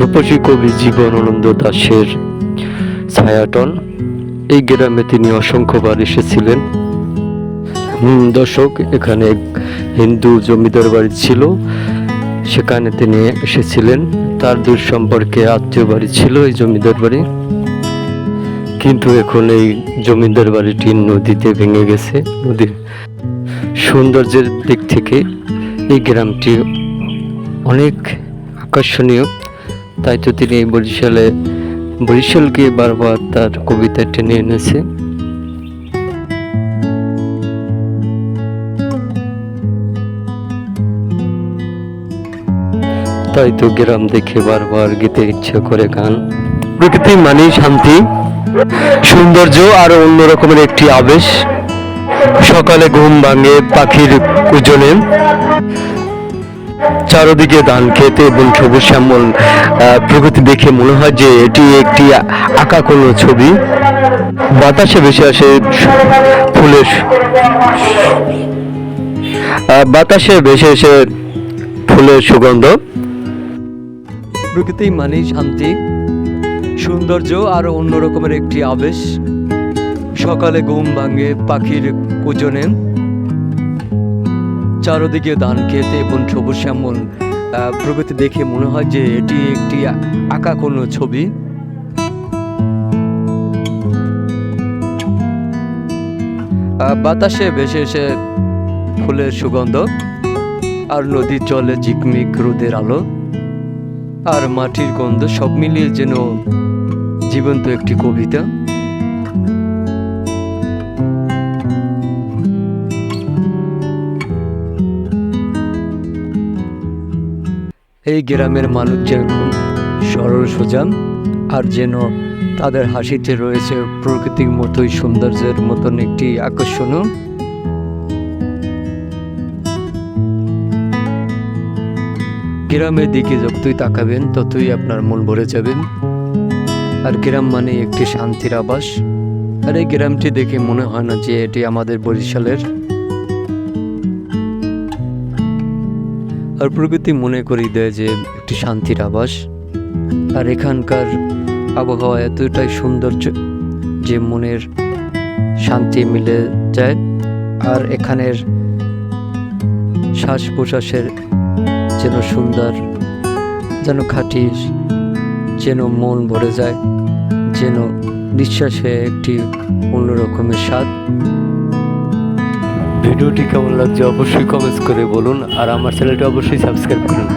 রূপসী কবি জীবনানন্দ দাশের ছায়াটন। এই গ্রামে তিনি অসংখ্যবার এসেছিলেন। হুম, দর্শক এখানে হিন্দু জমিদার বাড়ি ছিল। সেখানে তিনি এসেছিলেন। তার দূর সম্পর্কে আত্মীয় বাড়ি ছিল এই জমিদার বাড়ি। কিন্তু এখন এই জমিদার বাড়িটি নদীতে ভেঙে গেছে। নদীর সৌন্দর্যের দিক থেকে এই গ্রামটি অনেক আকর্ষণীয়। তাই তো তিনি বরিশালে, বরিশালকে বারবার তার কবিতায় টেনে এনেছে। তাই তো গ্রাম দেখে বারবার গীতে ইচ্ছা করে গান। প্রকৃতি মানেই শান্তি, সৌন্দর্য আর অন্য রকমের একটি আবেশ। সকালে ঘুম ভাঙে পাখির কুজনে চারদিকে ধান খেতে এবং সবুজ শ্যামল প্রকৃতি দেখে মনে হয় যে এটি একটি আঁকা কোনো ছবি। বাতাসে ভেসে আসে ফুলের বাতাসে ভেসে এসে ফুলের সুগন্ধ। প্রকৃতি মানেই শান্তি, সৌন্দর্য আর অন্য রকমের একটি আবেশ। সকালে ঘুম ভাঙে পাখির কুজনে চারদিকে ধান খেতে এবং সবুজ শ্যামল আহ, প্রকৃতি দেখে মনে হয় যে এটি একটি আঁকা কোনো ছবি। বাতাসে ভেসে এসে ফুলের সুগন্ধ আর নদীর জলে ঝিকমিক রোদের আলো আর মাটির গন্ধ সব মিলিয়ে যেন জীবন্ত একটি কবিতা। এই গ্রামের মানুষ যেন সরল সোজা আর যেন তাদের হাসিতে রয়েছে প্রকৃতির মতোই সৌন্দর্যের মতন একটি আকর্ষণীয় গ্রামের দিকে যতই তাকাবেন, ততই আপনার মন ভরে যাবেন আর গ্রাম মানে একটি শান্তির আবাস। আর এই গ্রামটি দেখে মনে হয় না যে এটি আমাদের বরিশালের আর প্রকৃতি মনে করিয়ে দেয় যে একটি শান্তির আবাস। আর এখানকার আবহাওয়া এতটাই সৌন্দর্য যে মনের শান্তি মিলে যায়। আর এখানের শ্বাস প্রশ্বাসের যেন সুন্দর, যেন খাঁটি, যেন মন ভরে যায়, যেন নিঃশ্বাসে একটি অন্যরকমের স্বাদ। ভিডিওটি কেমন লাগছে অবশ্যই কমেন্টস করে বলুন আর আমার চ্যানেলটি অবশ্যই সাবস্ক্রাইব করুন।